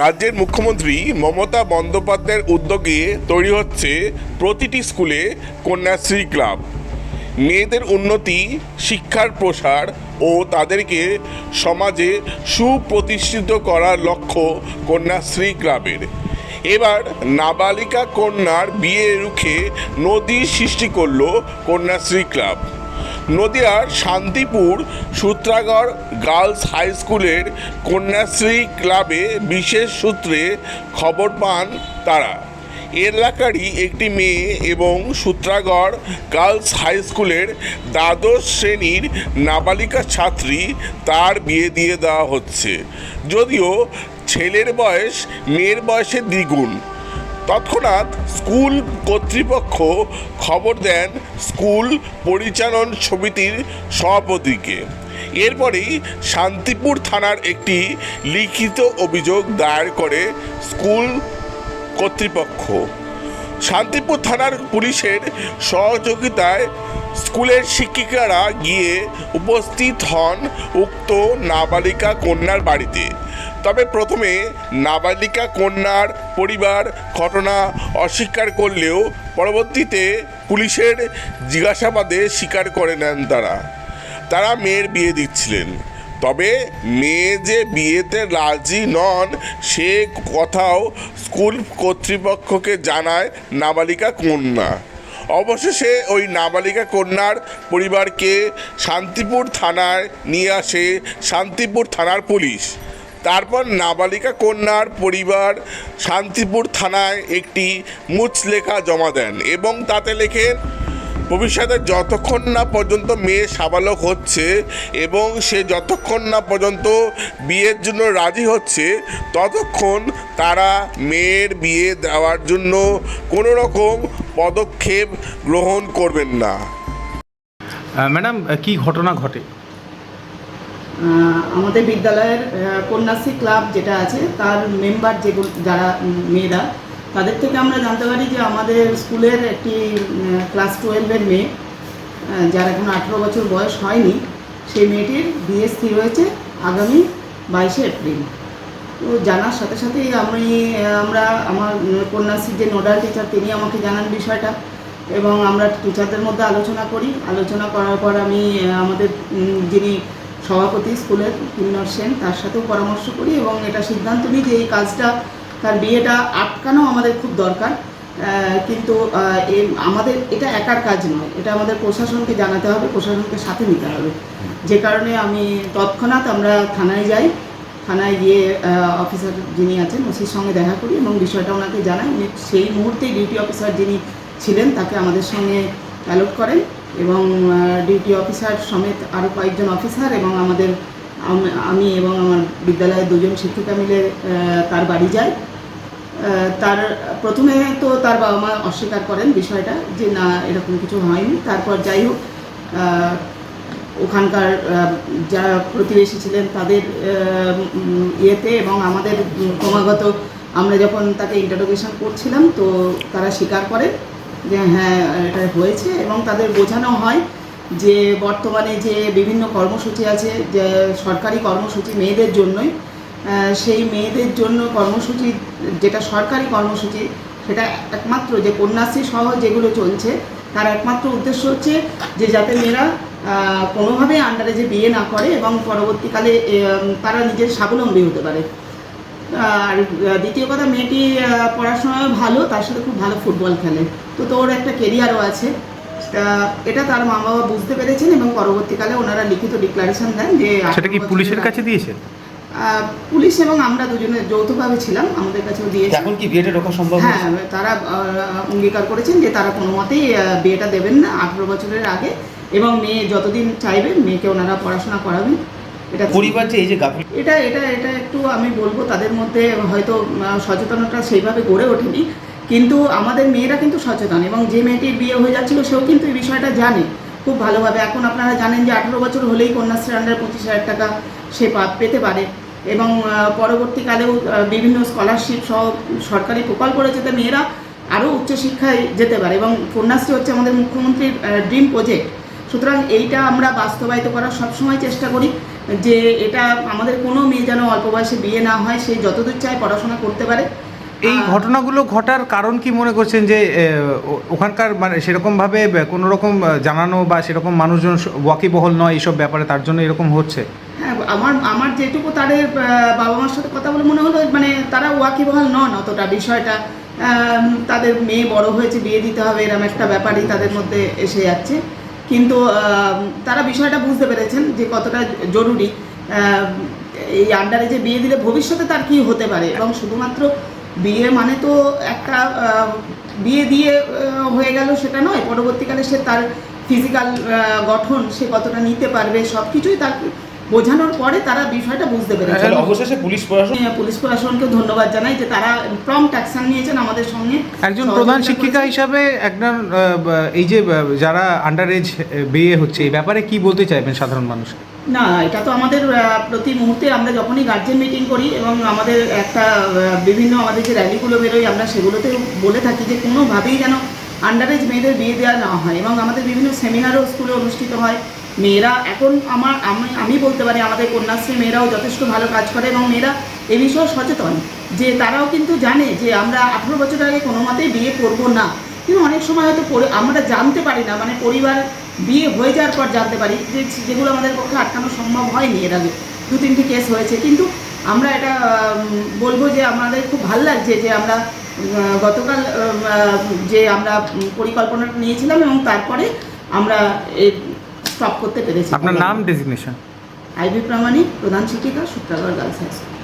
রাজ্যের মুখ্যমন্ত্রী মমতা বন্দ্যোপাধ্যায়ের উদ্যোগে তৈরি হচ্ছে প্রতিটি স্কুলে কন্যাশ্রী ক্লাব। মেয়েদের উন্নতি, শিক্ষার প্রসার ও তাদেরকে সমাজে সুপ্রতিষ্ঠিত করার লক্ষ্য কন্যাশ্রী ক্লাবের। এবার নাবালিকা কন্যার বিয়ে রুখে নদী সৃষ্টি করল কন্যাশ্রী ক্লাব। নদিয়ার শান্তিপুর সূত্রাগড় গার্লস হাই স্কুলের কন্যাশ্রী ক্লাবে বিশেষ সূত্রে খবর পান তারা। এলাকারই একটি মেয়ে এবং সূত্রাগড় গার্লস হাই স্কুলের দ্বাদশ শ্রেণির নাবালিকা ছাত্রী তার বিয়ে দিয়ে দেওয়া হচ্ছে। যদিও ছেলের বয়স মেয়ের বয়সের দ্বিগুণ। তৎক্ষণাৎ স্কুল কর্তৃপক্ষ খবর দেন স্কুল পরিচালন সমিতির সভাপতিকে। এরপরেই শান্তিপুর থানার একটি লিখিত অভিযোগ দায়ের করে স্কুল কর্তৃপক্ষ। শান্তিপুর থানার পুলিশের সহযোগিতায় স্কুলের শিক্ষিকারা গিয়ে উপস্থিত হন উক্ত নাবালিকা কন্যার বাড়িতে। তবে প্রথমে নাবালিকা কন্যার পরিবার ঘটনা অস্বীকার করলেও পরবর্তীতে পুলিশের জিজ্ঞাসাবাদে স্বীকার করে নেন তারা। তারা মেয়ের বিয়ে দিচ্ছিলেন। তবে মেয়ে যে বিয়েতে রাজি নন, সে কথাও স্কুল কর্তৃপক্ষকে জানায় নাবালিকা কন্যা। অবশেষে ওই নাবালিকা কন্যার পরিবারকে শান্তিপুর থানায় নিয়ে আসে শান্তিপুর থানার পুলিশ। তারপর নাবালিকা কন্যার পরিবার শান্তিপুর থানায় একটি মুচলেখা জমা দেন এবং তাতে লেখেন ভবিষ্যতে যতক্ষণ না পর্যন্ত মেয়ে সাবালক হচ্ছে এবং সে যতক্ষণ না পর্যন্ত বিয়ের জন্য রাজি হচ্ছে ততক্ষণ তারা মেয়ের বিয়ে দেওয়ার জন্য কোনো রকম পদক্ষেপ গ্রহণ করবেন না। ম্যাডাম কি ঘটনা ঘটে? আমাদের বিদ্যালয়ের কন্যাশ্রী ক্লাব যেটা আছে তার মেম্বার যেগুলো যারা মেয়েরা তাদের থেকে আমরা জানতে পারি যে আমাদের স্কুলের একটি ক্লাস টুয়েলভের মেয়ে যার এখন আঠেরো বছর বয়স হয়নি, সেই মেয়েটির বিয়ে স্থির হয়েছে আগামী বাইশে এপ্রিল। তো জানার সাথে সাথেই আমি আমরা আমার কন্যাশ্রীর যে নোডাল টিচার, তিনি আমাকে জানান বিষয়টা এবং আমরা টিচারদের মধ্যে আলোচনা করি। আলোচনা করার পর আমি আমাদের যিনি সভাপতি স্কুলের, কিন্নর সেন, তার সাথেও পরামর্শ করি এবং এটা সিদ্ধান্ত নিই যে এই কাজটা তার বিয়েটা আটকানো আমাদের খুব দরকার কিন্তু আমাদের এটা একার কাজ নয়। এটা আমাদের প্রশাসনকে জানাতে হবে প্রশাসনকে সাথে নিতে হবে। যে কারণে আমি তৎক্ষণাৎ আমরা থানায় যাই থানায় গিয়ে অফিসার যিনি আছেন ওসির সঙ্গে দেখা করি এবং বিষয়টা ওনাকে জানাই। উনি সেই মুহূর্তে ডিউটি অফিসার যিনি ছিলেন তাকে আমাদের সঙ্গে অ্যালোট করেন এবং ডিউটি অফিসার সমেত আরও কয়েকজন অফিসার এবং আমাদের আমি এবং আমার বিদ্যালয়ের দুজন শিক্ষিকা মিলে তার বাড়ি আহ, তার, প্রথমে তো তার বাবা মা অস্বীকার করেন বিষয়টা যে না, এরকম কিছু হয়নি। তারপর যাই হোক ওখানকার যারা প্রতিবেশী ছিলেন তাদের ইয়েতে এবং আমাদের ক্রমাগত আমরা যখন তাকে ইন্টারোগেশন করছিলাম, তো তারা স্বীকার করে যে হ্যাঁ এটা হয়েছে এবং তাদের বোঝানো হয় যে বর্তমানে যে বিভিন্ন কর্মসূচি আছে, যে সরকারি কর্মসূচি মেয়েদের জন্যই সেই মেয়েদের জন্য কর্মসূচি যেটা সরকারি কর্মসূচি সেটা একমাত্র যে কন্যাশ্রী সহ যেগুলো চলছে তার একমাত্র উদ্দেশ্য হচ্ছে যে যাতে মেয়েরা কোনোভাবে আন্ডারে যে বিয়ে না করে এবং পরবর্তীকালে তারা নিজের স্বাবলম্বী হতে পারে। আর দ্বিতীয় কথা মেয়েটি পড়াশোনায় ভালো তার সাথে খুব ভালো ফুটবল খেলে। তো তোর একটা কেরিয়ারও আছে। এটা তার মা বাবা বুঝতে পেরেছেন এবং পরবর্তীকালে ওনারা লিখিত ডিক্লারেশন দেন যে সেটা কি পুলিশের কাছে দিয়েছেন আহ, পুলিশ এবং আমরা দুজনে যৌথভাবে ছিলাম আমাদের কাছেও দিয়েছে এখন কি বিয়েটা ঢোকা সম্ভব হ্যাঁ তারা অঙ্গীকার করেছেন যে তারা কোনো মতেই বিয়েটা দেবেন না আঠেরো বছরের আগে এবং মেয়ে যতদিন চাইবে মেয়েকে ওনারা পড়াশোনা করাবেন। এটা পরিবার যে এই যে এটা এটা এটা একটু আমি বলব তাদের মধ্যে হয়তো সচেতনতা সেইভাবে গড়ে ওঠেনি। কিন্তু আমাদের মেয়েরা কিন্তু সচেতন এবং যে মেয়েটির বিয়ে হয়ে যাচ্ছিল সেও কিন্তু এই বিষয়টা জানে। খুব ভালোভাবে। এখন আপনারা জানেন যে আঠেরো বছর হলেই কন্যাশ্রী আন্ডার পঁচিশ হাজার টাকা সে পেতে পারে। এবং পরবর্তীকালেও বিভিন্ন স্কলারশিপ সহ সরকারি প্রকল্প রয়েছে যাতে মেয়েরা আরও উচ্চশিক্ষায় যেতে পারে এবং কন্যাশ্রী হচ্ছে আমাদের মুখ্যমন্ত্রীর ড্রিম প্রজেক্ট সুতরাং এইটা আমরা বাস্তবায়িত করার সবসময় চেষ্টা করি যে এটা আমাদের কোনো মেয়ে যেন অল্প বয়সে বিয়ে না হয় সে যতদূর চায় পড়াশোনা করতে পারে। এই ঘটনাগুলো ঘটার কারণ কি মনে করছেন যে ওখানকার মানে সেরকমভাবে কোনো রকম জানানো বা সেরকম মানুষজন ওয়াকিবহল নয় এইসব ব্যাপারে তার জন্য এরকম হচ্ছে? হ্যাঁ আমার আমার যেটুকু তাদের বাবা মার সাথে কথা বলে মনে হলো মানে তারা ওয়াকিবহাল নন অতটা বিষয়টা। তাদের মেয়ে বড় হয়েছে, বিয়ে দিতে হবে এরকম একটা ব্যাপারই তাদের মধ্যে এসে যাচ্ছে। কিন্তু তারা বিষয়টা বুঝতে পেরেছেন যে কতটা জরুরি। এই আন্ডারে যে বিয়ে দিলে ভবিষ্যতে তার কি হতে পারে? এবং শুধুমাত্র বিয়ে মানে তো একটা বিয়ে দিয়ে হয়ে গেল সেটা নয়, পরবর্তীকালে সে তার ফিজিক্যাল গঠন সে কতটা নিতে পারবে সব কিছুই তার বোঝানোর পরে তারা বিষয়টা বুঝতে পেরেছে। অবশেষে পুলিশ প্রশাসন পুলিশ প্রশাসনকে ধন্যবাদ জানাই যে তারা প্রম্পট অ্যাকশন নিয়েছেন আমাদের সঙ্গে। একজন প্রধান শিক্ষিকা হিসাবে একজন এই যে যারা আন্ডার এজ বিয়ে হচ্ছে এই ব্যাপারে কি বলতে চাইবেন সাধারণ মানুষ? না এটা তো আমাদের প্রতি মুহূর্তে আমরা যখনই গার্জেন মিটিং করি এবং আমাদের একটা বিভিন্ন আমাদের যে র্যালিগুলো বেরোয় আমরা সেগুলোতে বলে থাকি যে কোনোভাবেই যেন আন্ডারেজ মেয়েদের বিয়ে দেওয়া না হয় এবং আমাদের বিভিন্ন সেমিনারও স্কুলে অনুষ্ঠিত হয়। মেয়েরা এখন আমার, আমি আমি বলতে পারি আমাদের কন্যাশ্রী মেয়েরাও যথেষ্ট ভালো কাজ করে এবং মেয়েরা এ বিষয়ে সচেতন যে তারাও কিন্তু জানে যে আমরা আঠেরো বছর আগে কোনো মতেই বিয়ে করব না। কিন্তু অনেক সময় হয়তো আমরা জানতে পারি না মানে পরিবার বিয়ে হয়ে যাওয়ার পর জানতে পারি যে যেগুলো আমাদের পক্ষে আটকানো সম্ভব হয়নি এর আগে। দু তিনটি কেস হয়েছে। কিন্তু আমরা এটা বলব যে আমাদের খুব ভালো লাগছে যে আমরা গতকাল যে আমরা পরিকল্পনাটা নিয়েছিলাম এবং তারপরে আমরা স্টপ করতে পেরেছি। আপনার নাম ডেজিগনেশন আইবি প্রামাণিক প্রধান শিক্ষিকা সূত্রাগর গার্লস হাই স্কুল।